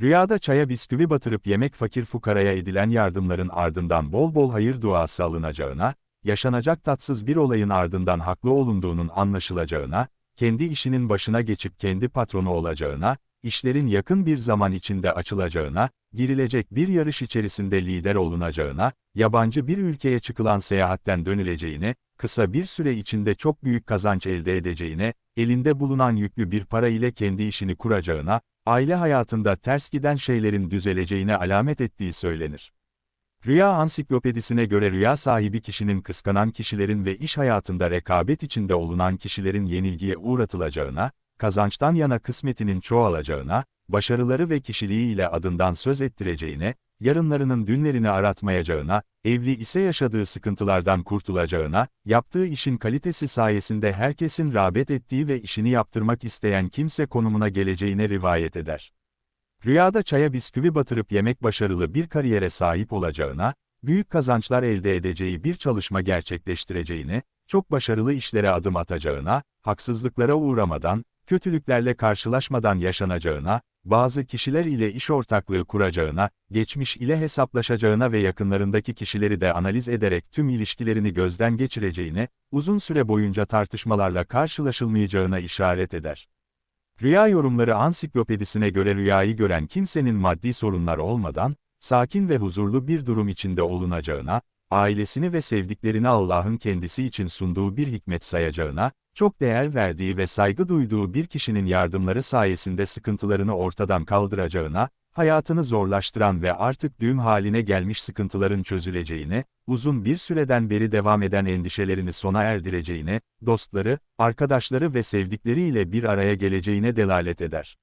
Rüyada çaya bisküvi batırıp yemek fakir fukaraya edilen yardımların ardından bol bol hayır duası alınacağına, yaşanacak tatsız bir olayın ardından haklı olunduğunun anlaşılacağına, kendi işinin başına geçip kendi patronu olacağına, işlerin yakın bir zaman içinde açılacağına, girilecek bir yarış içerisinde lider olunacağına, yabancı bir ülkeye çıkılan seyahatten dönüleceğine, kısa bir süre içinde çok büyük kazanç elde edeceğine, elinde bulunan yüklü bir para ile kendi işini kuracağına, aile hayatında ters giden şeylerin düzeleceğine alamet ettiği söylenir. Rüya ansiklopedisine göre rüya sahibi kişinin kıskanan kişilerin ve iş hayatında rekabet içinde olunan kişilerin yenilgiye uğratılacağına, kazançtan yana kısmetinin çoğalacağına, başarıları ve kişiliğiyle adından söz ettireceğine, yarınlarının dünlerini aratmayacağına, evli ise yaşadığı sıkıntılardan kurtulacağına, yaptığı işin kalitesi sayesinde herkesin rağbet ettiği ve işini yaptırmak isteyen kimse konumuna geleceğine rivayet eder. Rüyada çaya bisküvi batırıp yemek başarılı bir kariyere sahip olacağına, büyük kazançlar elde edeceği bir çalışma gerçekleştireceğine, çok başarılı işlere adım atacağına, haksızlıklara uğramadan, kötülüklerle karşılaşmadan yaşanacağına, bazı kişiler ile iş ortaklığı kuracağına, geçmiş ile hesaplaşacağına ve yakınlarındaki kişileri de analiz ederek tüm ilişkilerini gözden geçireceğine, uzun süre boyunca tartışmalarla karşılaşılmayacağına işaret eder. Rüya yorumları ansiklopedisine göre rüyayı gören kimsenin maddi sorunlar olmadan, sakin ve huzurlu bir durum içinde olunacağına, ailesini ve sevdiklerini Allah'ın kendisi için sunduğu bir hikmet sayacağına, çok değer verdiği ve saygı duyduğu bir kişinin yardımları sayesinde sıkıntılarını ortadan kaldıracağına, hayatını zorlaştıran ve artık düğüm haline gelmiş sıkıntıların çözüleceğine, uzun bir süreden beri devam eden endişelerini sona erdireceğine, dostları, arkadaşları ve sevdikleriyle bir araya geleceğine delalet eder.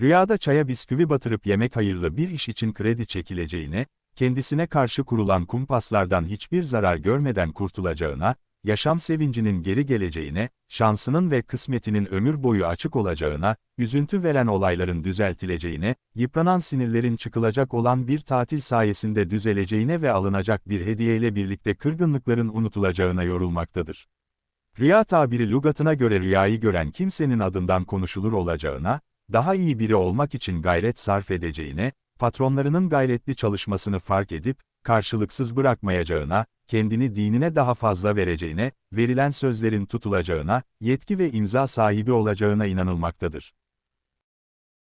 Rüyada çaya bisküvi batırıp yemek hayırlı bir iş için kredi çekileceğine, kendisine karşı kurulan kumpaslardan hiçbir zarar görmeden kurtulacağına, yaşam sevincinin geri geleceğine, şansının ve kısmetinin ömür boyu açık olacağına, üzüntü veren olayların düzeltileceğine, yıpranan sinirlerin çıkılacak olan bir tatil sayesinde düzeleceğine ve alınacak bir hediyeyle birlikte kırgınlıkların unutulacağına yorulmaktadır. Rüya tabiri lügatına göre rüyayı gören kimsenin adından konuşulur olacağına, daha iyi biri olmak için gayret sarf edeceğine, patronlarının gayretli çalışmasını fark edip, karşılıksız bırakmayacağına, kendini dinine daha fazla vereceğine, verilen sözlerin tutulacağına, yetki ve imza sahibi olacağına inanılmaktadır.